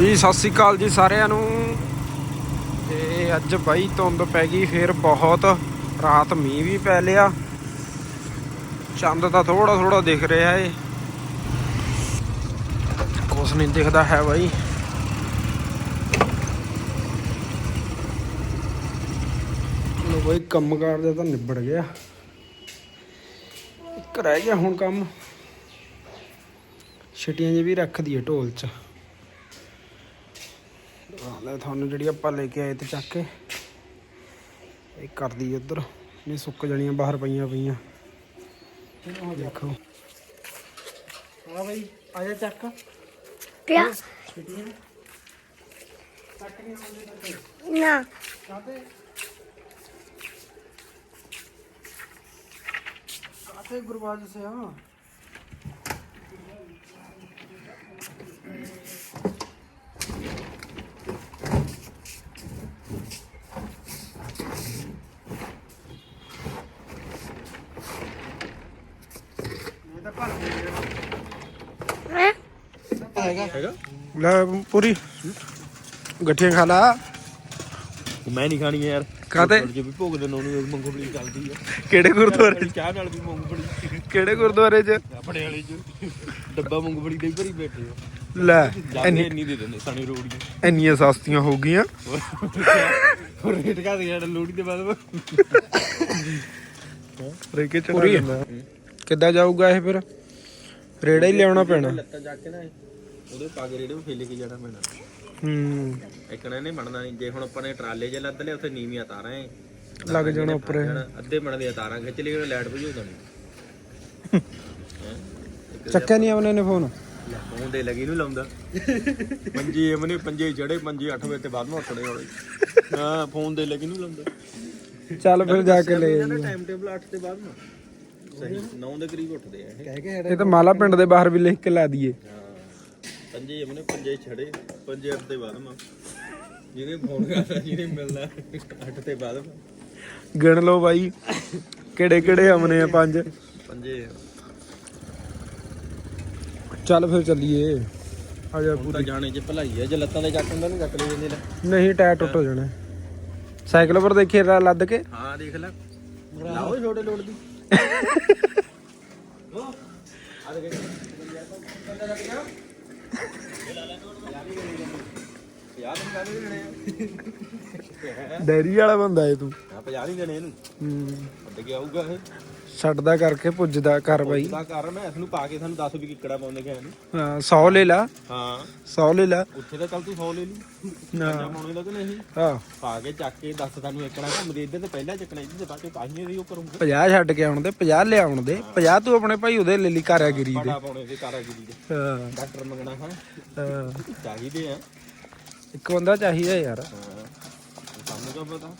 ਜੀ, ਸਤਿ ਸ੍ਰੀ ਅਕਾਲ ਜੀ ਸਾਰਿਆਂ ਨੂੰ। ਤੇ ਅੱਜ ਬਾਈ ਧੁੰਦ ਪੈ ਗਈ, ਫੇਰ ਬਹੁਤ ਰਾਤ ਮੀਂਹ ਵੀ ਪੈ ਲਿਆ। ਚੰਦ ਤਾਂ ਥੋੜਾ ਥੋੜਾ ਦਿਖ ਰਿਹਾ ਏ। ਕੁਛ ਨਹੀਂ ਦਿਖਦਾ ਹੈ ਬਾਈ। ਲੋ ਬਾਈ ਕੰਮ ਕਾਰ ਦਾ ਤਾਂ ਨਿਬੜ ਗਿਆ। ਇੱਕ ਰਹਿ ਗਿਆ ਹੁਣ ਕੰਮ। ਛਟੀਆਂ ਜੇ ਵੀ ਰੱਖਦੀ ਦਈਏ ਢੋਲ 'ਚ। ਲੈ ਤੁਹਾਨੂੰ ਜਿਹੜੀ ਆਪਾਂ ਲੈ ਕੇ ਆਏ ਤੇ ਚੱਕ ਕੇ ਇਹ ਕਰਦੀ ਉਧਰ। ਨਹੀਂ ਸੁੱਕ ਜਣੀਆਂ ਬਾਹਰ ਪਈਆਂ ਪਈਆਂ। ਦੇਖੋ। ਬਈ ਆ ਜਾ ਚੱਕ। ਕਿਆ? ਛਟੀਆਂ। ਨਾ। ਕਾਤੇ ਕਾਤੇ ਗੁਰਬਾਜ ਸੇ ਹੈਗਾ? ਲੈ ਪੂਰੀ। ਗੱਠੀਆਂ ਖਾ ਲਾ। ਮੈਂ ਨਹੀਂ ਖਾਣੀ ਯਾਰ। ਕਾਤੇ ਜੇ ਵੀ ਭੋਗ ਦੇ ਨੋਨੂੰ ਮੂੰਗਫਲੀ ਚੱਲਦੀ ਆ। ਕਿਹੜੇ ਗੁਰਦੁਆਰੇ 'ਚ? ਚਾਹ ਨਾਲ ਵੀ ਮੂੰਗਫਲੀ ਕਿਹੜੇ ਗੁਰਦੁਆਰੇ 'ਚ? ਆਪਣੇ ਵਾਲੇ ਚ। ਡੱਬਾ ਮੂੰਗਫਲੀ ਦੇ ਹੀ ਭਰੀ ਬੈਠੇ ਆ ਲੈ ਜਾਂਦੇ ਇੰਨੀ ਦੇ ਦਿੰਦੇ ਸਣੀ ਰੋੜੀਆਂ ਇੰਨੀਆਂ ਸਸਤੀਆਂ ਹੋ ਗਈਆਂ। ਹੋਰ ਰੇਟ ਦੇ ਯਾਰ ਲੋੜੀ ਦੇ ਬਾਅਦ। ਰੇਕੇ ਚੜਾ ਕਿੱਦਾਂ ਜਾਊਗਾ ਇਹ ਫਿਰ? ਰੇੜਾ ਹੀ ਲਿਆਉਣਾ ਪੈਣਾ। ਲੱਤਾਂ ਜਾ ਕੇ ਨਾ ਉਹਦੇ ਪਾ ਕੇ ਰੇੜੇ ਫੇਲੇ ਕੇ ਜਾਣਾ ਪੈਣਾ। ਹੂੰ। ਇੱਕਣਾ ਨੇ ਨਹੀਂ ਜੇ ਹੁਣ ਆਪਾਂ ਨੇ ਟਰਾਲੇ 'ਚ ਲੱਦ ਲਿਆ ਉੱਥੇ ਨੀਵੀਆਂ ਤਾਰਾਂ ਏ। ਲੱਗ ਜਾਣਾ ਉੱਪਰ। ਅੱਧੇ ਬਣਦੇ ਤਾਰਾਂ ਖਿੱਚ ਲਈ ਉਹਨੇ ਲਾਈਟ ਬੁਝਾ ਦੇਣੀ ਚੱਕਿਆ ਨਹੀਂ ਆਵਨੇ ਨੇ ਫੋਨ? ਫੋਨ ਦੇ ਲੱਗੀ ਨੂੰ ਲਾਉਂਦਾ। ਪੰਜੇ ਅਮਨੇ ਪੰਜੇ ਜੜੇ ਪੰਜੇ 8 ਵਜੇ ਤੇ ਬਾਅਦ ਮੈਂ ਉੱਠਣੇ ਵਾਲੇ ਹਾਂ ਫੋਨ ਦੇ ਲੱਗੀ ਨੂੰ ਲਾਉਂਦਾ। ਚੱਲ ਫਿਰ ਜਾ ਕੇ ਲੈ। ਟਾਈਮ ਟੇਬਲ 8 ਤੇ ਬਾਅਦ ਨਾ। ਸਹੀ 9 ਦੇ ਕਰੀਬ ਉੱਠਦੇ ਆ ਇਹ। ਇਹ ਤਾਂ ਮਾਲਾ ਪਿੰਡ ਦੇ ਬਾਹਰ ਵੀ ਲਿਖ ਕੇ ਲਾ ਦਈਏ। ਹਾਂ। ਪੰਜੇ ਅਮਨੇ ਪੰਜੇ ਛੜੇ ਪੰਜੇ ਅੱਠ ਤੇ ਬਾਅਦ ਮਾ। ਜਿਹਨੇ ਫੋਨ ਕਰਦਾ ਜਿਹਨੇ ਮਿਲਣਾ ਅੱਠ ਤੇ ਬਾਅਦ ਮਾ। ਲਓ ਬਾਈ ਕਿਹੜੇ ਕਿਹੜੇ ਅਮਨੇ ਆ ਪੰਜ? ਪੰਜੇ ਚੱਲ ਫਿਰ ਚੱਲੀਏ। ਆ ਜਾ ਹੁਣ ਜਾਣੇ ਚ ਭਲਾਈ ਆ ਜੇ ਲੱਤਾਂ ਦੇ ਚੱਕ ਹੁੰਦਾ ਨਹੀਂ ਚੱਕ ਲਈ ਜਾਂਦੇ ਨੇ। ਨਹੀਂ ਟਾਇਰ ਟੁੱਟ ਜਾਣਾ। ਸਾਈਕਲ ਪਰ ਦੇਖੇ ਲੱਦ ਕੇ? ਹਾਂ ਦੇਖ ਲੈ। ਲਾਓ ਛੋਟੇ ਲੋੜ ਦੀ। ਉਹ ਆ ਦੇ ਕੇ ਡੈਰੀ ਵਾਲਾ ਬੰਦਾ ਏ ਤੂੰ। ਆ 50 ਦੇਣੇ ਇਹਨੂੰ। ਹੂੰ। ਅੱਗੇ ਆਊਗਾ ਇਹ। ਛੱਡਦਾ ਕਰਕੇ ਪੁੱਜਦਾ ਕਰ ਬਾਈ। ਤਾਂ ਕਰ ਮੈਂ ਇਸ ਨੂੰ ਪਾ ਕੇ ਤੁਹਾਨੂੰ ਦੱਸ ਵੀ ਕਿੱਕੜਾ ਪਾਉਂਦੇ ਗਏ ਇਹਨੂੰ। ਹਾਂ 100 ਲੈ ਲਾ। ਹਾਂ। 100 ਲੈ ਲਾ। ਉੱਥੇ ਤਾਂ ਚੱਲ ਤੂੰ 100 ਲੈ ਲਈ। ਨਾ। ਪਾਉਣੇ ਦਾ ਕਿ ਨਹੀਂ? ਹਾਂ। ਪਾ ਕੇ ਚੱਕ ਕੇ ਦੱਸ ਤੁਹਾਨੂੰ ਇੱਕੜਾ ਘੁੰਮਦੇ ਇੱਧਰ ਤੇ ਪਹਿਲਾਂ ਚੱਕਣਾ ਇੱਧਰ ਤੇ ਚ ਪਾਹੀਏ ਦੀ ਉਹ ਕਰੂੰਗਾ। 50 ਛੱਡ ਕੇ ਆਉਣ ਦੇ 50 ਲੈ ਆਉਣ ਦੇ। 50 ਤੂੰ ਆਪਣੇ ਭਾਈ ਉਹਦੇ ਲੈ ਲਈ ਕਾਰਾਗਿਰੀ ਦੇ। ਪਾਉਣੇ ਦੇ ਕਾਰਾਗਿਰੀ ਦੇ। ਹਾਂ। ਡਾਕਟਰ ਮੰਗਣਾ ਹਾਂ। ਚਾਹੀਦੇ ਆ। ਇੱਕ ਬੰਦਾ ਚਾਹੀਦਾ ਯਾਰ। ਹਾਂ। ਸਾਨੂੰ ਕਿਆ ਪਤਾ?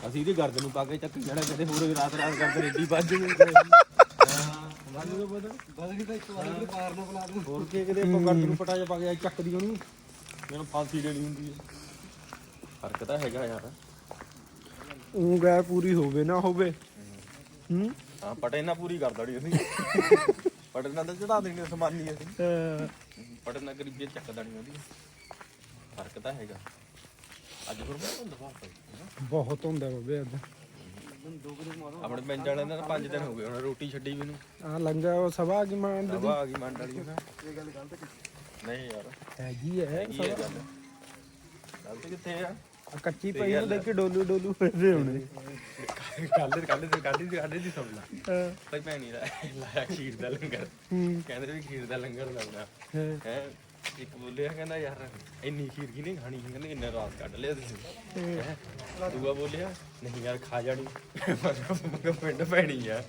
ਅਸੀਂ ਇਹਦੀ ਗਰਦ ਨੂੰ ਪਾ ਕੇ ਚੱਕ ਜਾਣਾ ਕਦੇ ਹੋਰ ਰਾਤ ਰਾਤ ਕਰਦੇ ਰੇਡੀ ਵੱਜ ਹਾਂ। ਸਾਨੂੰ ਕਿਆ ਪਤਾ ਬਸ ਨਹੀਂ ਤਾਂ ਇੱਕ ਵਾਰ ਉਹਦੇ ਪਾਰ ਨਾ ਬੁਲਾ ਦੂੰ ਹੋਰ ਕੀ ਕਿਤੇ ਆਪਾਂ ਗਰਦ ਨੂੰ ਪਟਾ ਜਾ ਪਾ ਕੇ ਚੱਕਦੀ ਉਹਨੂੰ ਮੈਨੂੰ ਫਾਂਸੀ ਦੇਣੀ ਹੁੰਦੀ ਹੈ। ਫ਼ਰਕ ਤਾਂ ਹੈਗਾ ਯਾਰ। ਉਹ ਗਏ ਪੂਰੀ ਹੋਵੇ ਨਾ ਹੋਵੇ। ਹੂੰ? ਹਾਂ ਪਟੇ ਨਾਲ ਪੂਰੀ ਕਰ ਦੜੀ ਅਸੀਂ। ਪਟੇ ਨਾਲ ਤਾਂ ਚੜਾ ਦੇਣੀ ਸਮਾਨੀ ਅਸੀਂ। ਪਟੇ ਨਾਲ ਗਰੀਬੀ ਚੱਕ ਦੇਣੀ ਉਹਦੀ ਫ਼ਰਕ ਤਾਂ ਹੈਗਾ। ਅੱਜ ਬਹੁਤ ਹੁੰਦਾ ਬਾਬੇ ਅੱਜ। ਆਪਣੇ ਪਿੰਡ ਵਾਲਿਆਂ ਨੇ ਤਾਂ 5 ਦਿਨ ਹੋ ਗਏ ਹੁਣ ਰੋਟੀ ਛੱਡੀ ਮੈਨੂੰ ਆ ਲੰਗਾ ਉਹ ਸਭਾ ਕੀ ਮਾਨ ਦੀ। ਹਵਾ ਆ ਗਈ ਮੰਡ ਵਾਲੀ ਇਹ ਗੱਲ ਗਲਤ ਨਹੀਂ ਯਾਰ ਹੈਗੀ ਹੈ ਕੀ ਹੈ ਗੱਲ। ਗਲਤ ਕਿੱਥੇ ਆ? ਆ ਕੱਚੀ ਪਈ ਨੂੰ ਦੇਖ ਕੇ ਡੋਲੂ ਡੋਲੂ ਫਿਰਦੇ ਹੋਣੇ। ਕੱਲ ਕੱਲ ਕੱਲ ਦੀ ਕੱਲ ਦੀ ਸੁਣ ਲੈ। ਭਾਈ ਭੈਣੀ ਦਾ ਲਾਇਆ ਖੀਰ ਦਾ ਲੰਗਰ। ਹੂੰ। ਕਹਿੰਦੇ ਵੀ ਖੀਰ ਦਾ ਲੰਗਰ ਲਾਉਣਾ ਹਾਂ। ਹੈ ਇੱਕ ਬੋਲਿਆ ਕਹਿੰਦਾ ਯਾਰ ਇੰਨੀ ਖੀਰ ਕੀ ਨਹੀਂ ਖਾਣੀ ਕਹਿੰਦੇ ਇੰਨਾ ਰਾਤ ਕੱਢ ਲਿਆ ਤੁਸੀਂ। ਹੈਂ? ਦੂਆ ਬੋਲਿਆ ਨਹੀਂ ਯਾਰ ਖਾ ਜਾਣੀ। ਮੈਂ ਕਿਹਾ ਪਿੰਡ ਪੈਣੀ ਆ।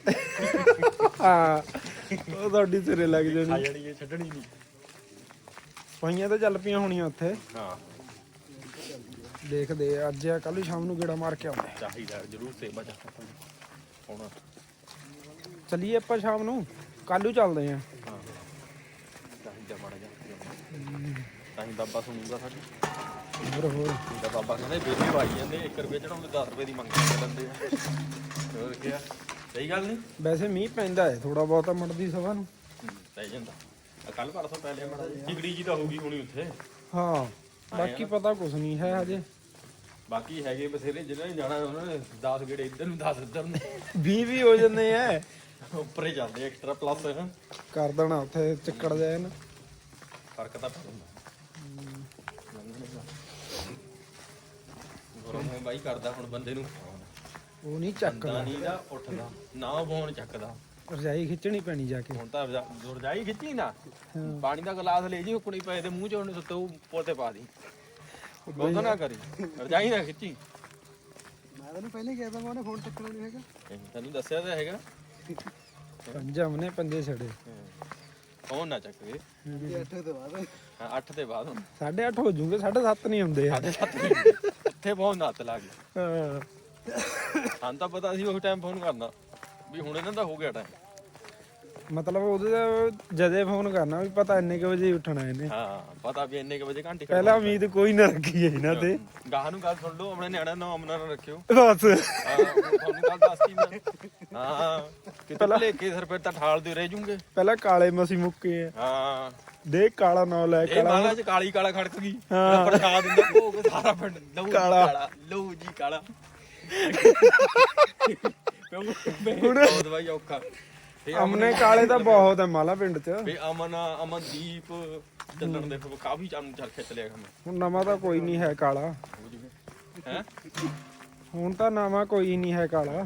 ਆ ਉਹ ਤੁਹਾਡੀ ਸਿਰੇ ਲੱਗ ਖਾ ਜਾਣੀ। ਜਾਣੀ ਇਹ ਛੱਡਣੀ ਨਹੀਂ। ਪਈਆਂ ਤਾਂ ਚੱਲ ਪਈਆਂ ਹੋਣੀਆਂ ਉੱਥੇ। ਹਾਂ। ਦੇਖਦੇ ਆ, ਅੱਜ ਆ ਕੱਲ ਸ਼ਾਮ ਨੂੰ ਗੇੜਾ ਮਾਰ ਕੇ ਆਉਂਦੇ ਚਾਹੀਦਾ ਜਰੂਰ ਸੇਵਾ ਜਾ ਹੋਣਾ ਚੱਲੀਏ ਆਪਾਂ ਸ਼ਾਮ ਨੂੰ। ਕੱਲੂ ਚੱਲਦੇ ਆ। ਹਾਂ ਚਾਹੀਦਾ ਮਾੜਾ ਜਾ ਤਾਂ ਹੀ ਬਾਬਾ ਸੁਣੂਗਾ ਸਾਡੀ। ਹੋਰ ਹੋਰ। ਤਾਂ ਬਾਬਾ ਕਹਿੰਦੇ ਬੇਬੀ ਭਾਈ ਜਾਂਦੇ 1 ਰੁਪਏ ਚੜਾਉਂਦੇ 10 ਰੁਪਏ ਦੀ ਮੰਗ ਕਰ ਲੈਂਦੇ ਆ। ਹੋਰ ਕੀ ਸਹੀ ਗੱਲ ਨਹੀਂ ਵੈਸੇ ਮੀਂਹ ਪੈਂਦਾ ਹੈ ਥੋੜਾ ਬਹੁਤਾ ਮੜਦੀ ਸਭਾ ਨੂੰ। ਪੈ ਜਾਂਦਾ। ਕੱਲ ਪਰਸੋਂ ਪਹਿਲੇ ਮੜਾ ਜਿਗੜੀ ਜੀ ਤਾਂ ਹੋਊਗੀ ਹੁਣੀ ਉੱਥੇ। ਹਾਂ ਬਾਕੀ ਪਤਾ ਕੁਝ ਨਹੀਂ ਹੈ ਹਜੇ। ਬਾਕੀ ਹੈਗੇ ਬਥੇਰੇ ਜਿਹਨਾਂ ਨੇ ਜਾਣਾ ਉਹਨਾਂ ਨੇ 10 ਗੇੜੇ ਇੱਧਰ ਨੂੰ 10 ਇੱਧਰ ਨੂੰ। 20 ਵੀ ਹੋ ਜਾਂਦੇ ਐ ਉੱਪਰੇ ਚੱਲਦੇ ਐਕਸਟਰਾ ਪਲੱਸ ਕਰ ਦੇਣਾ ਉੱਥੇ ਚੱਕੜ ਜਾਏ ਨਾ। ਫ਼ਰਕ ਤਾਂ ਪੈਂਦਾ ਗਰਮ ਹੈ ਬਾਈ ਕਰਦਾ ਹੁਣ ਬੰਦੇ ਨੂੰ। ਉਹ ਨਹੀਂ ਚੱਕਦਾ। ਚੱਕਦਾ ਨਹੀਂ ਦਾ ਉੱਠਦਾ। ਨਾ ਫੋਨ ਚੱਕਦਾ। ਰਜਾਈ ਖਿੱਚਣੀ ਪੈਣੀ ਜਾ ਕੇ। ਹੁਣ ਤਾਂ ਰਜਾ- ਰਜਾਈ ਖਿੱਚੀ ਨਾ ਹਾਂ। ਪਾਣੀ ਦਾ ਗਲਾਸ ਲੈ ਜੀ ਕੁਣੀ ਪਏ ਤੇ ਮੂੰਹ ਚ ਉਹਨੇ ਸੁੱਤੇ ਉਹ ਪੋਤੇ ਪਾ ਦੀ। ਉਹ ਨਾ ਕਰੀ। ਰਜਾਈ ਨਾ ਖਿੱਚੀ। ਮੈਂ ਤੈਨੂੰ ਪਹਿਲੇ ਕਿਹਾ ਤਾਂ ਉਹਨੇ ਫੋਨ ਚੱਕਣਾ ਨਹੀਂ ਹੈਗਾ। ਤੈਨੂੰ ਦੱਸਿਆ ਤਾਂ ਹੈਗਾ। ਪੰਜਾਂ ਨੇ ਪੰਜੇ ਛੜੇ। ਫੋਨ ਨਾ ਚੱਕਵੇ 8 ਤੋਂ ਬਾਅਦ। ਹਾਂ 8 ਤੇ ਬਾਅਦ ਹੁਣ। 8:30 ਹੋ ਜੂਗੇ 7:30 ਨਹੀਂ ਹੁੰਦੇ ਆ ਸਾਡੇ ਸੱਤ ਇੱਥੇ ਬਹੁਤ ਨੱਤ ਲੱਗ ਗਈ। ਹਾਂ। ਸਾਨੂੰ ਤਾਂ ਪਤਾ ਸੀ ਉਸ ਟਾਈਮ ਫੋਨ ਕਰਨਾ। ਵੀ ਹੁਣ ਇਹਨਾਂ ਦਾ ਹੋ ਗਿਆ ਟਾਈਮ ਮਤਲਬ ਉਹਦੇ ਦਾ ਜਦੇ ਫੋਨ ਕਰਨਾ ਵੀ ਪਤਾ ਇੰਨੇ ਕੁ ਵਜੇ ਉੱਠਣਾ ਇਹਨੇ। ਹਾਂ ਪਤਾ ਵੀ ਇੰਨੇ ਕ ਵਜੇ ਘੰਟੇ ਕੱਢ ਪਹਿਲਾਂ ਉਮੀਦ ਕੋਈ ਨਾ ਰੱਖੀ ਹੈ ਇਹਨਾਂ ਤੇ। ਗਾਹ ਨੂੰ ਗੱਲ ਸੁਣ ਲਓ ਆਪਣੇ ਨਿਆਣਾ ਨਾਮ ਅਮਨਾ ਨਾ ਰੱਖਿਓ। ਬਸ। ਹਾਂ ਤੁਹਾਨੂੰ ਗੱਲ ਦੱਸਤੀ ਮੈਂ। ਹਾਂ ਕਿਤੇ ਭਲੇਖੇ ਸਰ ਫਿਰ ਤਾਂ ਠਾਲਦੇ ਰਹਿ ਜੂਗੇ। ਪਹਿਲਾਂ ਕਾਲੇ ਮਸੀ ਮੁੱਕੇ ਆ। ਹਾਂ। ਦੇ ਕਾਲਾ ਨਾਂ ਲੈ ਇਹ ਕਾਲਾ ਮਹਾਰਾਜ ਕਾਲੀ ਕਾਲਾ ਖੜਕ ਗਈ। ਪ੍ਰਸ਼ਾਦ ਦਿੰਦਾ ਭੋਗ ਸਾਰਾ ਪਿੰਡ। ਲਹੂ ਕਾਲਾ। ਕਾਲਾ ਲਹੂ ਜੀ ਕਾਲਾ। ਹੁਣ- ਬਹੁਤ ਦਵਾਈ ਔਖਾ। ਅਮਨੇ ਕਾਲੇ ਤਾਂ ਬਹੁਤ ਹੈ ਮਾਲਾ ਪਿੰਡ 'ਚ। ਵੀ ਅਮਨ ਅਮਨਦੀਪ ਚੱਲਣ ਦੇ ਫਿਰ ਕਾਫੀ ਚੰਨ ਚੱਲ ਖਿੱਚ ਲਿਆ ਕੰਮ ਹੁਣ ਨਵਾਂ ਤਾਂ ਕੋਈ ਨਹੀਂ ਹੈ ਕਾਲਾ। ਹੈ? ਹੁਣ ਤਾਂ ਨਵਾਂ ਕੋਈ ਨਹੀਂ ਹੈ ਕਾਲਾ।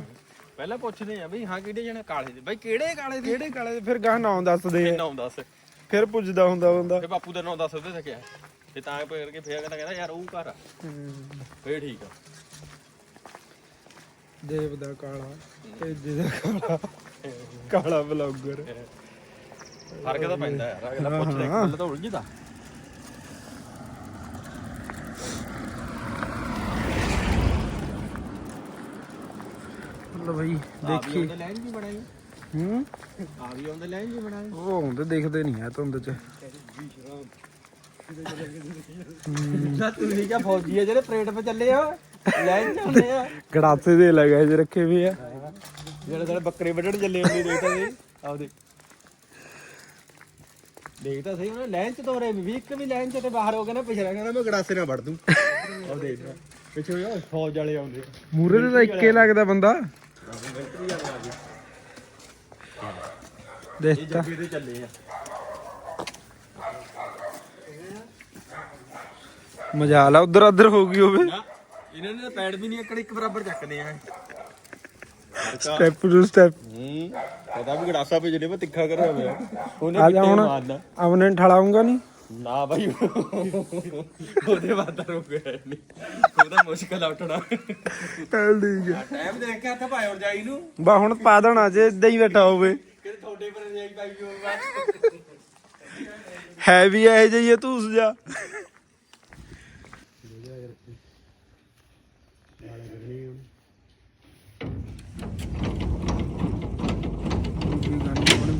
ਪਹਿਲਾਂ ਪੁੱਛਦੇ ਆ ਵੀ ਹਾਂ ਕਿਹੜੇ ਜਣੇ ਕਾਲੇ ਦੇ ਬਾਈ ਕਿਹੜੇ ਕਾਲੇ ਦੇ ਕਿਹੜੇ ਕਾਲੇ ਦੇ ਫਿਰ ਗਾਹ ਨਾਂ ਦੱਸਦੇ ਆ। ਨਾਮ ਦੱਸ। ਫਿਰ ਪੁੱਛਦਾ ਹੁੰਦਾ ਬੰਦਾ। ਤੇ ਬਾਪੂ ਦਾ ਨਾਮ ਦੱਸ ਉਹਦੇ ਸਕਿਆ ਤੇ ਤਾਂ ਇਹ ਕਰਕੇ ਫੇਰ ਕਹਿੰਦਾ ਯਾਰ ਉਹ ਘਰ ਆ। ਫੇਰ ਠੀਕ ਆ। ਦੇਵ ਦਾ ਕਾਲਾ ਤੇਜੇ ਦਾ ਕਾਲਾ। ਕਾਲਾ ਬਲੌਗਰ। ਫ਼ਰਕ ਤਾਂ ਪੈਂਦਾ ਯਾਰ ਅਗਲਾ ਪੁੱਛਦਾ ਇੱਕ। ਗੱਲ ਤਾਂ ਉਲਝਦਾ ਲੋ ਬਈ ਦੇਖੀ। ਉਹਦੇ ਲਾਈਨ ਜੀ ਬਣਾਈ ਹੂੰ? ਆ ਵੀ ਉਹਦੇ ਲਾਈਨ ਜੀ ਬਣਾਈ ਉਹ ਹੁੰਦੇ ਦਿਖਦੇ ਨਹੀਂ ਆ ਧੁੰਦ 'ਚ। ਨਾ ਤੁਸੀਂ ਕਿਆ ਫੌਜੀ ਆ ਜਿਹੜੇ ਪਰੇਡ 'ਤੇ ਚੱਲੇ ਆ ਲਾਈਨ 'ਚ ਹੁੰਦੇ ਆ। ਗੜਾਸੇ ਦੇ ਲਗਾਏ ਜੇ ਰੱਖੇ ਵੀ ਆ। ਜਿਹੜੇ ਸਾਡੇ ਬੱਕਰੇ ਵੱਢਣ ਚੱਲੇ ਹੁੰਦੇ ਦੇਖਦਾ ਸੀ ਆਪਦੇ ਦੇਖਦਾ ਸਹੀ। ਉਹਨੇ ਲਾਈਨ 'ਚ ਤੋਰੇ ਵੀ ਇੱਕ ਵੀ ਲਾਈਨ 'ਚ ਤੇ ਬਾਹਰ ਹੋ ਕੇ ਨਾ ਪਿਛੜਾ ਕਹਿੰਦਾ ਮੈਂ ਗੜਾਸੇ ਨਾਲ ਵੜ ਦੂੰ। ਉਹ ਦੇਖਦਾ ਪਿੱਛੇ ਉਹ ਫੌਜ ਵਾਲੇ ਆਉਂਦੇ। ਮੂਰੇ ਤੇ ਤਾਂ ਇੱਕੇ ਲੱਗਦਾ ਬੰਦਾ। ਦੇਖ ਤਾਂ। ਜੱਗੇ ਤੇ ਚੱਲੇ ਆ। ਮਜ਼ਾ ਲਾ ਉਧਰ ਉਧਰ ਹੋ ਗਈ ਹੋਵੇ। ਇਹਨਾਂ ਨੇ ਤਾਂ ਪੈਡ ਵੀ ਨਹੀਂ ਇੱਕ ਇੱਕ ਬਰਾਬਰ ਚੱਕਦੇ ਆ। ਸਟੈਪ ਟੂ ਸਟੈਪ ਹੂੰ ਪਤਾ ਵੀ ਗੜਾਸਾ ਪੇ ਜਿਹੜੇ ਮੈਂ ਤਿੱਖਾ ਕਰਿਆ ਹੋਇਆ। ਉਹਨੇ ਆ ਜਾ ਕਿੱਥੇ ਹੁਣ ਮਾਰਨਾ? ਅਮਨੇ ਠਲਾਉਂਗਾ ਨਹੀਂ? ਨਾ ਭਾਈ ਉਹਦੇ ਬਾਅਦ ਤਾਂ ਰੁਕ ਗਿਆ ਨਹੀਂ। ਉਹਦਾ ਮੁਸ਼ਕਲ ਆ ਉੱਠਣਾ। ਚੱਲ ਠੀਕ ਹੈ। ਟਾਈਮ ਦੇਖ ਕੇ ਹੱਥ ਪਾਇਓ ਜਾਈ ਨੂੰ। ਬਾ ਹੁਣ ਪਾ ਦੇਣਾ ਜੇ ਇਦਾਂ ਹੀ ਬੈਠਾ ਹੋਵੇ। ਕਿ ਤੁਹਾਡੇ ਪਰ ਜਾਈ ਪਾਈ ਹੋ ਬਾਅਦ ਹੈ ਵੀ ਇਹ ਜਿਹੀ ਤੂੰ ਜਾ।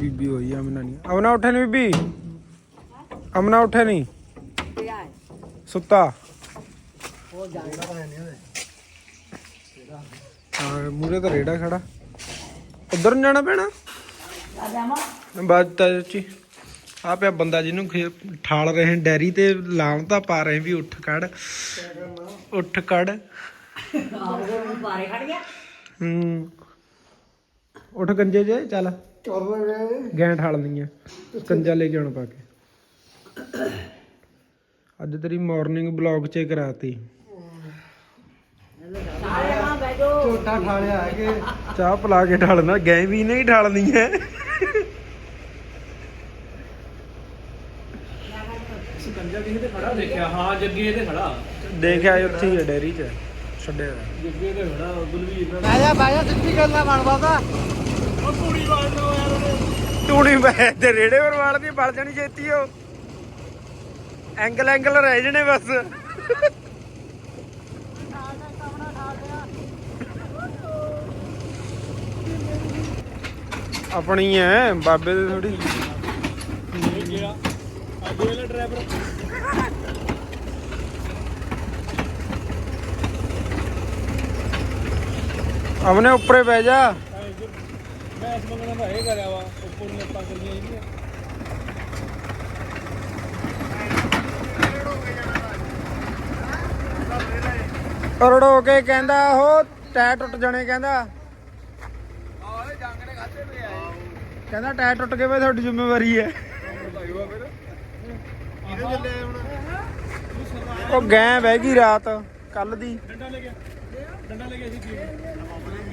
ਬੀਬੀ ਹੋਈ ਆ ਅਮਨਾ ਨਹੀਂ ਅਮਨਾ ਉੱਠੇ ਨਹੀਂ ਬੀਬੀ? ਅਮਨਾ ਉੱਠੇ ਨਹੀਂ ਸੁੱਤਾ? ਹਾਂ ਮੂਰੇ ਤਾਂ ਰੇੜਾ ਖੜਾ। ਉਧਰ ਨੂੰ ਜਾਣਾ ਪੈਣਾ? ਬਾਤ ਤਾਂ ਆ ਪਿਆ ਬੰਦਾ ਜਿਹਨੂੰ ਠਾਲ ਰਹੇ ਡੈਰੀ ਤੇ ਲਾਮ ਤਾਂ ਪਾ ਰਹੇ ਵੀ ਉੱਠ ਕੱਢ ਉੱਠ ਖੜ। ਗਿਆ। ਹੂੰ। ਉੱਠ ਕੰਜੇ ਜੇ ਚੱਲ। ਗੈਂ ਠਾਲਣੀ ਆ ਕੰਜਾ ਲੈ ਕੇ ਆਉਣ ਪਾ ਕੇ। ਅੱਜ ਤੇਰੀ ਮਾਰਨਿੰਗ ਬਲੌਗ ਚ ਕਰਾਤੀ। ਸਾਰੇ ਮਾਂ ਬੈਠੋ ਝੋਟਾ ਠਾਲਿਆ ਹੈ ਕਿ। ਚਾਹ ਪਲਾ ਕੇ ਠਾਲਣਾ ਗੈਂ ਵੀ ਨਹੀਂ ਠਾਲਣੀ ਹੈ ਖੜਾ ਦੇਖਿਆ ਹਾਂ ਜੱਗੇ ਤੇ ਖੜਾ। ਦੇਖਿਆ ਉੱਥੇ ਹੀ ਡੈਰੀ ਚ ਛੱਡਿਆ। ਹੋਇਆ। ਜੱਗੇ ਤੇ ਖੜਾ ਗੁਲਵੀਰ ਆਜਾ ਬਾਜਾ ਸਿੱਧੀ ਗੱਲਾਂ ਬਣ ਬਾਬਾ। ਟੂਣੀ ਬੈ ਤੇ ਰੇੜੇ ਪਰ ਵਾਲਦੀ ਬਲ ਜਾਣੀ ਛੇਤੀ ਉਹ। ਐਂਗਲ ਐਂਗਲ ਰਹਿ ਜਣੇ ਬਸ। ਆਪਣੀ ਐ, ਬਾਬੇ ਦੇ ਥੋੜੀ ਗਿਆ ਅੱਗੇ ਵਾਲਾ ਡਰਾਈਵਰ ਆਪਣੇ ਉੱਪਰੇ ਬਹਿ ਜਾ। पाच मंगळांना हे करावा पूर्ण पाच येईल ਰੜੋ ਕੇ ਕਹਿੰਦਾ ਉਹ ਟਾਇਰ ਟੁੱਟ ਜਾਣੇ ਕਹਿੰਦਾ ਕਹਿੰਦਾ ਟਾਇਰ ਟੁੱਟ ਗਏ ਵੇ ਤੁਹਾਡੀ ਜ਼ਿੰਮੇਵਾਰੀ ਹੈ ਉਹ ਗਏ ਬਹਿ ਗਈ ਰਾਤ ਕੱਲ ਦੀ ਡੰਡਾ ਲੈ ਗਿਆ ਡੰਡਾ ਲੈ ਗਿਆ ਸੀ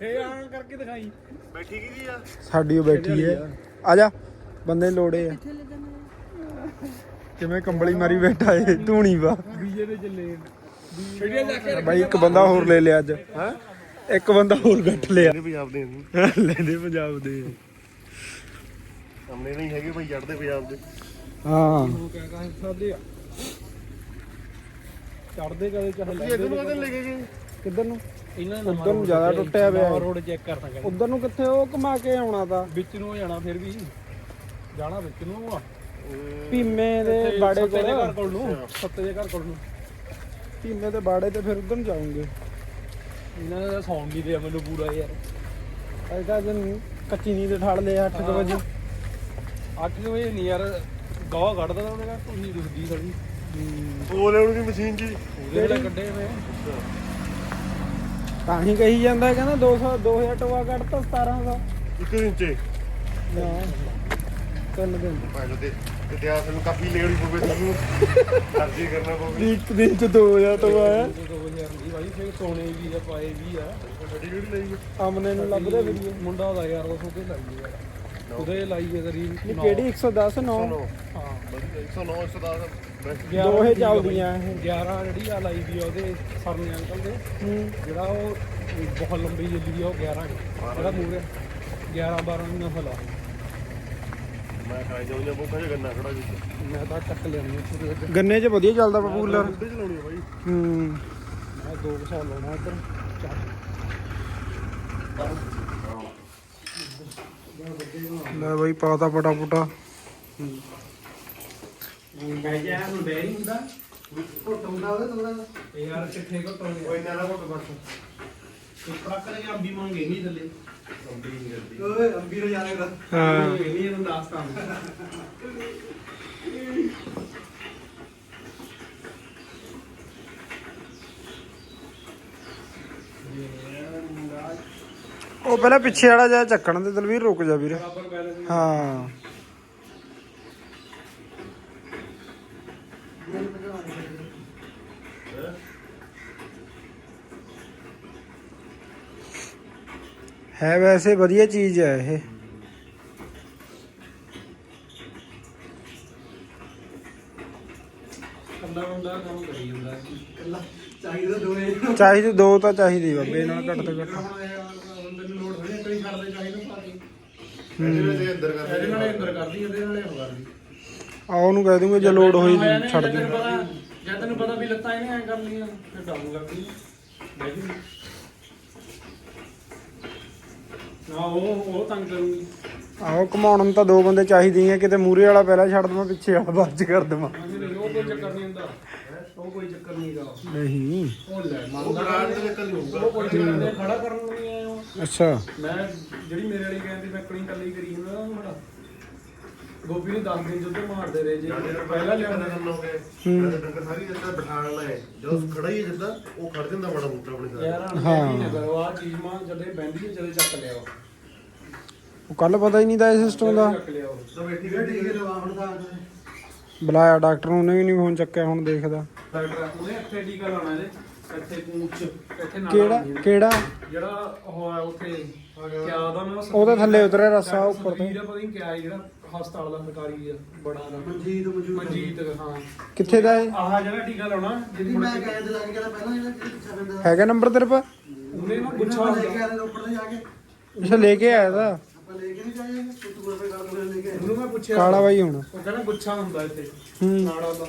ਫੇ ਆਂ ਕਰਕੇ ਦਿਖਾਈ। ਬੈਠੀ ਕੀ ਆ? ਸਾਡੀ ਉਹ ਬੈਠੀ ਹੈ। ਆ? ਜਾ ਬੰਦੇ ਲੋੜੇ ਆ। ਕਿਵੇਂ ਕੰਬਲੀ ਮਾਰੀ ਬੈਠਾ ਏ ਧੂਣੀ ਵਾ। ਬੀਜੇ ਦੇ ਚੱਲੇ ਵੀਡੀਓ ਲੈ ਕੇ ਬਾਈ ਇੱਕ ਬੰਦਾ ਹੋਰ ਲੈ ਲਿਆ ਅੱਜ। ਹਾਂ? ਇੱਕ ਬੰਦਾ ਹੋਰ ਗੱਟ ਲਿਆ। ਪੰਜਾਬ ਦੇ। ਲੈਦੇ ਪੰਜਾਬ ਦੇ। ਸਾਹਮਣੇ ਨਹੀਂ ਹੈਗੇ ਭਾਈ ਜੜਦੇ ਪੰਜਾਬ ਦੇ। ਹਾਂ। ਚੜਦੇ ਕਦੇ ਚਾਹੇ ਕਦੇ ਲੈ ਕੇ ਗਏ? ਕਿੱਧਰ ਨੂੰ? ਇਹਨਾਂ ਉੱਧਰ ਨੂੰ ਜ਼ਿਆਦਾ ਟੁੱਟਿਆ ਪਿਆ। ਹੈ। ਰੋਡ ਚੈੱਕ ਕਰ ਸਕਦੇ ਉਧਰ ਨੂੰ ਕਿੱਥੇ ਉਹ ਘੁਮਾ ਕੇ ਆਉਣਾ ਤਾਂ? ਵਿੱਚ ਨੂੰ ਜਾਣਾ ਫਿਰ ਵੀ। ਜਾਣਾ ਵਿੱਚ ਨੂੰ ਆ। ਭੀਮੇ ਦੇ ਬਾੜੇ ਸੱਤੇ ਦੇ ਘਰ ਕੋਲ ਕੋਲ ਨੂੰ। ਸੱਤੇ ਦੇ ਘਰ ਕੋਲ ਨੂੰ। ਭੀਮੇ ਦੇ ਬਾੜੇ ਤੇ ਫਿਰ ਉਧਰ ਨੂੰ ਜਾਉਂਗੇ ਇਹਨਾਂ ਦਾ ਸੌਣ ਨਹੀਂ ਦਿਆ ਮੈਨੂੰ ਪੂਰਾ ਯਾਰ। ਐਦਾ ਜਨ ਕੱਚੀ ਨੀਂਦ ਠਾਲ ਲਿਆ 8 ਵਜੇ। 8 ਵਜੇ ਨਹੀਂ ਯਾਰ ਗਾਹ ਕੱਢਦਾ ਉਹਨੇ ਕਹਾ ਤੁਸੀਂ ਦਿਖਦੀ ਥੋੜੀ ਉਹ ਲੈ ਉਹਦੀ ਮਸ਼ੀਨ ਜੀ। ਉਹਦੇ ਨਾਲ ਕੱਢੇ ਮੈਂ ਤਾਂ ਹੀ ਕਹੀ ਜਾਂਦਾ ਕਹਿੰਦਾ 200 2000 ਟਵਾ ਕੱਢਤਾ 1700 ਇੱਕ ਦਿਨ ਚ ਨਾ ਤਿੰਨ ਦਿਨ। ਭਾਈ ਦੇ ਇਤਿਹਾਸ ਨੂੰ ਕਾਫੀ ਲੇੜੀ ਪਵੇ ਤੁਹਾਨੂੰ। ਅਰਜੀ ਕਰਨਾ ਪਵੇ। ਇੱਕ ਦਿਨ ਚ 2000 ਟਵਾ ਹੈ। 2000 ਦੀ ਭਾਈ ਫਿਰ ਸੋਨੇ ਵੀ ਆ ਪਾਏ ਵੀ ਆ। ਗੱਡੀ ਕਿਹੜੀ ਲਈ ਆਮਨੇ ਨੂੰ ਲੱਭਦੇ ਵੀਡੀਓ। ਮੁੰਡਾ ਉਹਦਾ ਯਾਰ ਉਹ ਸੋਕੇ ਲਾਈ ਯਾਰ ਉਹਦੇ ਲਾਈ ਹੈ ਇਹ ਕਿਹੜੀ 110 9 ਸੁਣੋ ਹਾਂ ਵਧੀਆ 109 110 ਬੈਸਟ ਦੋਹੇ ਚੱਲਦੀਆਂ ਇਹ। 11 ਜਿਹੜੀ ਆ ਲਾਈ ਦੀ ਆ ਉਹਦੇ ਸਰਨੇ ਅੰਕਲ ਦੇ ਹੂੰ। ਜਿਹੜਾ ਉਹ ਬਹੁਤ ਲੰਬੀ ਚੱਲੀ ਆ ਉਹ 11 ਹੈ ਜਿਹੜਾ ਮੂਰੇ 11 12 ਦੀ ਨਸਲ ਆ। ਮੈਂ ਖਾਈ ਜਾਉਂਦਾ ਬੋਕਾ ਜਿਹਾ ਗੰਨਾ ਖੜਾ ਵਿੱਚ ਮੈਂ ਤਾਂ ਚੱਕ ਲੈਣੀ ਉੱਥੇ ਦੇ ਗੰਨੇ 'ਚ ਵਧੀਆ ਚੱਲਦਾ ਪਪੂਲਰ ਚਲਾਉਣੀ ਬਾਈ। ਹੂੰ। ਮੈਂ ਦੋ ਕੁ ਸਾਲ ਲਾਉਣਾ ਇੱਧਰ। ਚੱਕ ਲੈ ਬਾਈ ਪਾਤਾ ਪਟਾ ਪੁਟਾ ਕਹਿ ਜਾ ਹੁਣ ਬੈਰੀ ਹੁੰਦਾ। ਇਹ ਯਾਰ ਕਿੱਥੇ ਕੋ ਤੋਂ ਕੋਈ ਨਾ ਨਾ ਕੋਟ ਬਸ। ਟਰੱਕ ਕਰੇ ਅੰਬੀ ਮੰਗੇ ਨਹੀਂ ਥੱਲੇ। ਹਾਂ। ਇਹ ਇਹਨੂੰ ਦੱਸਦਾ ਉਹ ਪਹਿਲਾਂ ਪਿੱਛੇ ਵਾਲਾ ਜਾ ਚੱਕਣ ਤੇ ਦਲਵੀਰ ਰੁਕ ਜਾ ਵੀਰ। ਹਾਂ। ਹੈ ਵੈਸੇ ਵਧੀਆ ਚੀਜ਼ ਹੈ ਇਹ। ਕੰਦਾ ਕੰਦਾ ਕੰਮ ਕਰੀ ਜਾਂਦਾ ਚਾਹੀਦੇ ਦੋ ਤਾਂ ਚਾਹੀਦੀ ਬਾਬੇ ਨਾਲ ਘੱਟ ਤੋਂ ਘੱਟ। ਬੰਦੇ ਨੂੰ ਲੋੜ ਹੋਣੀ ਕਈ ਛੱਡਦੇ ਚਾਹੀਦਾ ਭਾਜੀ ਇਹਦੇ ਨਾਲੇ ਅੰਦਰ ਕਰਦੀ ਇਹਦੇ ਨਾਲੇ ਹੋ ਕਰਦੀ। ਆ ਉਹਨੂੰ ਕਹਿ ਦੂੰਗਾ ਜੇ ਲੋਡ ਹੋਈ ਛੱਡ ਦੇ ਜਦ ਤੈਨੂੰ ਪਤਾ ਵੀ ਲੱਤਾਂ ਇਹਨੇ ਐ ਕਰ ਲਈਆਂ ਫਿਰ ਡਾਊਨ ਬਹਿ ਜੀ ਨਾ ਉਹ ਉਹ ਤੰਗ ਕਰੂਗੀ। ਆਹੋ ਘਮਾਉਣ ਨੂੰ ਤਾਂ ਦੋ ਬੰਦੇ ਚਾਹੀਦੇ ਆ ਕਿਤੇ ਮੂਰੇ ਵਾਲਾ ਪਹਿਲਾਂ ਛੱਡ ਦਵਾਂ ਪਿੱਛੇ ਵਾਲਾ ਬਾਅਦ ਚ ਕਰ ਦਵਾਂ। ਉਹ ਕੋਈ ਚੱਕਰ ਨਹੀਂ ਹੁੰਦਾ। ਉਹ ਕੋਈ ਚੱਕਰ ਨਹੀਂ ਗਾ ਨਹੀਂ। ਉਹ ਲੈ ਉਹ ਮੰਨਦਾ ਨਿਕਲ ਉਹ ਕੋਈ ਚੱਕਰ ਨਹੀਂ ਖੜਾ ਕਰਨ ਨੂੰ ਨਹੀਂ ਆਇਆ। ਅੱਛਾ। ਮੈਂ ਜਿਹੜੀ ਮੇਰੇ ਵਾਲੀ ਕਹਿੰਦੀ ਮੈਂ ਕਲੀ ਕੱਲੀ ਕਰੀ ਹੁੰਦਾ ਨਾ ਬੜਾ। ਗੋਪੀ ਨੂੰ 10 ਦਿਨ ਜਦੋਂ ਮਾਰਦੇ ਰਹੇ ਜੇ। ਪਹਿਲਾਂ ਲਿਆਉਂਦਾ ਹੋ ਗਏ? ਮੈਂ ਡੰਗਰ ਸਾਰੀ ਜਿੱਦਾਂ ਬਿਠਾਣ ਲਾਏ ਜਦੋਂ ਖੜਾ ਹੀ ਜਿੱਦਾਂ ਉਹ ਖੜ ਜਾਂਦਾ ਬੜਾ ਬੂਟਾ ਆਪਣੇ ਸਾਹ ਯਾਰ ਹਾਂ। ਨਾ ਕਰੋ ਆ ਚੀਜ਼ ਮਾਂ ਜਦੇ ਬੈਂਦੀ ਹੈ ਜਦੇ ਚੱਕ ਲਿਆਓ। ਉਹ ਕੱਲ ਪਤਾ ਹੀ ਨਹੀਂ ਦਾ ਇਹ ਸਿਸਟਮ ਦਾ। ਚੱਕ ਲਿਆਓ। ਤਾਂ ਬੈਠੀ ਬੈਠੀ ਬੁਲਾਇਆ ਡਾਕਟਰ ਨੂੰ ਉਹਨੇ ਵੀ ਨਹੀਂ ਫੋਨ ਚੱਕਿਆ ਹੁਣ ਦੇਖਦਾ। ਡਾਕਟਰ ਉਹਨੇ ਇੱਥੇ ਟੀਕਾ ਲਾਉਣਾ ਇਹਦੇ ਇੱਥੇ ਪੂੰਛ ਇੱਥੇ ਨਾਲ ਕਿਹੜਾ ਕਿਹੜਾ? ਜਿਹੜਾ ਉਹ ਆ ਉੱਥੇ ਕਿਆ ਉਹਦਾ ਮੈਂ ਉਹਦੇ ਥੱਲੇ ਉਤਰਿਆ ਰਸਾ ਉੱਪਰ ਤੋਂ। ਪਤਾ ਨਹੀਂ ਕਿਆ ਹੈ ਜਿਹੜਾ। ਹਸਪਤਾਲ ਦਾ ਸਰਕਾਰੀ ਆ ਬੜਾ ਦਾ। ਮਨਜੀਤ ਮਨਜੀਤ ਹਾਂ। ਕਿੱਥੇ ਦਾ ਇਹ? ਆਹ ਜਿਹੜਾ ਟੀਕਾ ਲਾਉਣਾ ਜਿਹਦੀ ਮੈਂ ਹੈਗਾ ਨੰਬਰ ਤੇਰੇ ਪਾ ਉਹਨੇ ਨਾ ਗੁੱਛਾ ਹੁੰਦਾ ਅੱਛਾ ਲੈ ਕੇ ਆਇਆ ਦਾ ਉਹਨੂੰ ਮੈਂ ਪੁੱਛਿਆ ਕਾਲਾ ਬਾਈ ਹੁਣ। ਉਹ ਕਹਿੰਦਾ ਗੁੱਛਾ ਹੁੰਦਾ ਇੱਥੇ। ਨਾੜਾ ਦਾ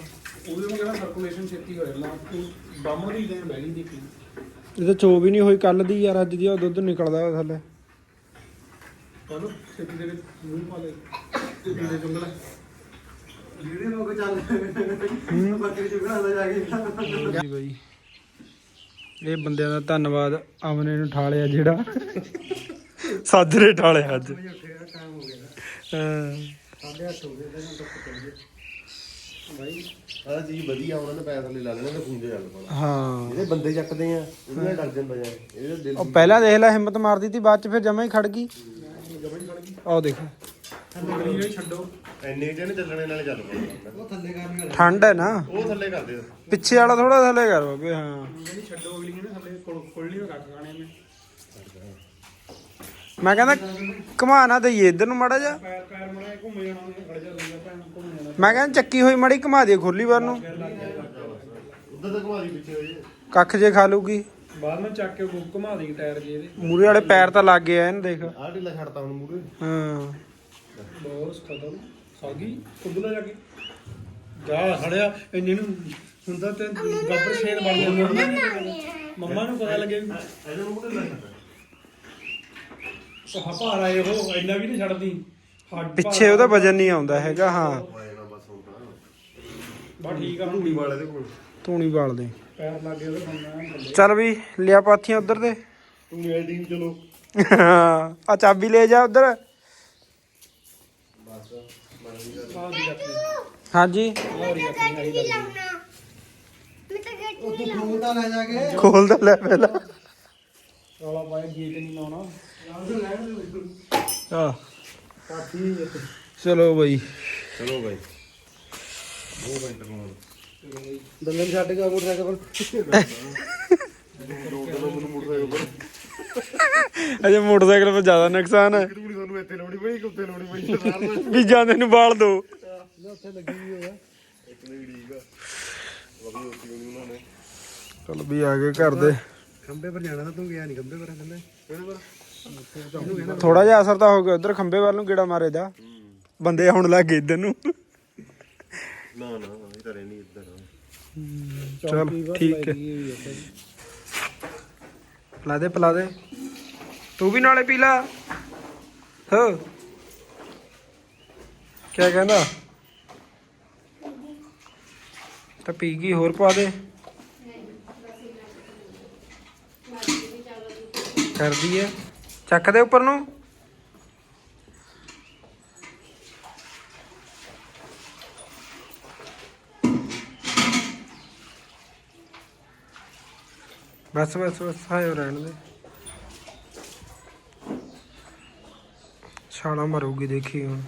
ਉਹਦੇ ਨੂੰ ਕਹਿੰਦਾ ਸਰਕੂਲੇਸ਼ਨ ਛੇਤੀ ਹੋ ਜਾਂਦਾ। ਤੂੰ ਦੀ ਦੇਖੀ। ਇਹ ਤਾਂ ਚੋ ਵੀ ਨਹੀਂ ਹੋਈ ਕੱਲ ਦੀ ਯਾਰ ਅੱਜ ਦੀ ਉਹ ਦੁੱਧ ਨਿਕਲਦਾ ਥੱਲੇ। ਚਲੋ ਛੇਤੀ ਦੇ ਵਿੱਚ ਮੂੰਹ ਪਾ ਲੈ ਪੀਲੇ ਚੁੰਗਲਾ ਜਿਹੜੇ ਲੋਕ ਚੱਲ ਬੱਕਰੀ ਚੁਗਣਾ ਜਾ ਕੇ। ਜੀ ਬਾਈ। ਇਹ ਬੰਦਿਆਂ ਦਾ ਧੰਨਵਾਦ ਅਮਨੇ ਨੂੰ ਠਾਲਿਆ ਜਿਹੜਾ। ਸਾਜਰੇ ਠਾਲਿਆ ਅੱਜ। ਹਾਂ ਆ ਚੀਜ਼ ਵਧੀਆ ਉਹਨਾਂ ਨੇ ਪੈਸੇ ਲਾ ਲੈਣੇ ਤੇ ਖੁੰਝੇ ਚੱਲ ਪਾਣਾ ਹਾਂ। ਜਿਹੜੇ ਬੰਦੇ ਚੱਕਦੇ ਆ ਉਹਦੇ ਨਾਲ ਡਰ ਜਾਂਦਾ ਯਾਰ ਇਹਦੇ ਦਿਲ ਉਹ ਪਹਿਲਾਂ ਦੇਖ ਲੈ ਹਿੰਮਤ ਮਾਰਦੀ ਤੀ ਬਾਅਦ ਚ ਫਿਰ ਜਮਾ ਹੀ ਖੜ ਗਈ। ਆਹ ਦੇਖ। ਗਰੀ ਨਹੀਂ ਛੱਡੋ। ਐਨੇ ਜਿਹਨੇ ਚੱਲਣੇ ਨਾਲ ਚੱਲ ਪਾਣਾ ਉਹ ਥੱਲੇ ਕਰਨੀ ਠੰਡ ਹੈ ਨਾ। ਉਹ ਥੱਲੇ ਕਰਦੇ ਆ ਪਿੱਛੇ ਵਾਲਾ ਥੋੜਾ ਥੱਲੇ ਕਰ ਬਾਬੇ ਹਾਂ। ਨਹੀਂ ਛੱਡੋ ਅਗਲੀ ਨੇ ਥੱਲੇ ਖੁੱਲਣੀ ਰੱਖ ਗਾਣੇ ਨੇ। ਮੈਂ ਕਹਿੰਦਾ ਘੁਮਾ ਨਾ ਦਈਏ ਇੱਧਰ ਨੂੰ ਮਾੜਾ ਜਾ ਪੈਰ ਪੈਰ ਮਰੇ ਘੁੰਮ ਜਾਣਾ ਉਹਨੇ ਖੜ ਜਾ ਲਈਆ ਭੈਣ ਘੁੰਮ ਜਾਣਾ। ਮੈਂ ਕਹਿੰਦਾ ਚੱਕੀ ਹੋਈ ਮੜੀ ਘੁਮਾ ਦੇ ਖੋਲੀ ਵਾਰ ਨੂੰ। ਉਧਰ ਤੱਕ ਮਾਰੀ ਪਿੱਛੇ ਹੋ ਜੇ ਕੱਖ ਜੇ ਖਾ ਲੂਗੀ ਬਾਅਦ ਵਿੱਚ ਚੱਕ ਕੇ ਉਹ ਘੁਮਾ ਦੇ ਟਾਇਰ ਜੇ ਇਹਦੇ। ਮੂਰੇ ਵਾਲੇ ਪੈਰ ਤਾਂ ਲੱਗ ਗਏ ਐਨ ਦੇਖ। ਆਹ ਢਿੱਲਾ ਛੱਡਤਾ ਹੁਣ ਮੂਰੇ ਹਾਂ। ਬੋਸ ਖਤਮ। ਸਾਗੀ ਕੁੱਦਲਾ ਜਾ ਕੇ। ਜਾ ਖੜਿਆ ਇੰਨੇ ਨੂੰ ਹੁੰਦਾ ਤੇ ਗੱਬਰ ਸ਼ੇਰ ਬਣ ਜਾਂਦਾ ਮੰਮਾ ਨੂੰ। ਪਤਾ ਲੱਗੇ ਵੀ ਇਹਦੇ ਨੂੰ ਮੂਰੇ ਲਾ ਛੱਡਤਾ ਉਹ ਭਾਰ ਆਏ ਉਹ ਇੰਨਾ ਵੀ ਨਹੀਂ ਛੱਡਦੀ। ਹੱਡ ਪਿੱਛੇ ਉਹਦਾ ਵਜਨ ਨਹੀਂ ਆਉਂਦਾ ਹੈਗਾ ਹਾਂ। ਬਾ ਠੀਕ ਆ। ਧੂਣੀ ਵਾਲੇ ਦੇ ਕੋਲ। ਧੂਣੀ ਬਾਲ ਦੇ। ਪੈਰ ਲੱਗ ਗਏ ਉਹਦੇ ਬੰਦਾ ਚੱਲ ਵੀ ਲਿਆ ਪਾਥੀਆਂ ਉਧਰ ਦੇ ਧੂਣੀ ਵਾਲੀ ਟੀਮ ਚਲੋ ਆ ਚਾਬੀ ਲੈ ਜਾ ਉਧਰ। ਆਹ ਦੀ ਰੱਖੀ ਹਾਂਜੀ। ਹੋਰੀ ਰੱਖੀ ਆਹੀ ਗੱਲ ਖੋਲ ਦਾ ਲੈ ਪਹਿਲਾਂ ਰੌਲਾ ਪਾਇਆ ਗੀਤ ਨਹੀਂ ਲਾਉਣਾ ਆ ਚਲੋ ਬਈ। ਚਲੋ ਬਾਈ। ਉਹ ਬਾਈ ਦੰਗਨ ਛੱਡ ਕੇ ਮੈਨੂੰ ਮੋਟਰਸਾਈਕਲ। ਪਰ ਅਜੇ ਮੋਟਰਸਾਈਕਲ 'ਤੇ ਜ਼ਿਆਦਾ ਨੁਕਸਾਨ ਹੈ। ਧੂਣੀ ਤੁਹਾਨੂੰ ਇੱਥੇ ਲੋੜੀ ਪਈ ਕਿ ਉੱਤੇ ਲੋੜੀ ਪਈ? ਸਰਦਾਰ ਨੂੰ ਵੀ ਜਾਂਦੇ ਨੂੰ ਬਾਲ ਦੋ। ਇੱਕ ਨੇ ਵੀ ਠੀਕ ਆ। ਵਧੀਆ ਉੱਤੀ ਹੋਣੀ ਉਹਨਾਂ ਨੇ। ਚਲ ਵੀ ਆ ਗਏ ਘਰ ਦੇ। ਖੰਬੇ ਪਰ ਜਾਣਾ ਤਾਂ ਤੂੰ ਗਿਆ ਨਹੀਂ ਖੰਬੇ ਪਰ ਕਿਹੜੇ ਪਰ? ਥੋੜਾ ਜਿਹਾ ਅਸਰ ਤਾਂ ਹੋ ਗਿਆ ਉਧਰ ਖੰਬੇ ਵੱਲ ਨੂੰ ਗੇੜਾ ਮਾਰੇ ਦਾ। ਬੰਦੇ ਆਉਣ ਲੱਗ ਗਏ ਇੱਧਰ ਨੂੰ। ਨਾ ਨਾ ਇਹ ਤਾਂ ਰਹਿਣੀ ਇੱਧਰ। ਚਲ ਠੀਕ ਹੈ। ਪਲਾ ਦੇ ਪਲਾ ਦੇ। ਤੂੰ ਵੀ ਨਾਲੇ ਪੀ ਲਾ। ਹੋ। ਕੀ ਕਹਿੰਦਾ? ਤਾਂ ਪੀ ਗਈ ਹੋਰ ਪਾ ਦੇ। ਕਰਦੀ ਹੈ। ਚੱਕ ਦੇ ਉੱਪਰ ਨੂੰ। ਬਸ ਬਸ ਬਸ ਆਇਓ ਰਹਿਣ ਦੇ। ਛਾਲਾ ਮਾਰੂਗੀ ਦੇਖੀ ਹੁਣ।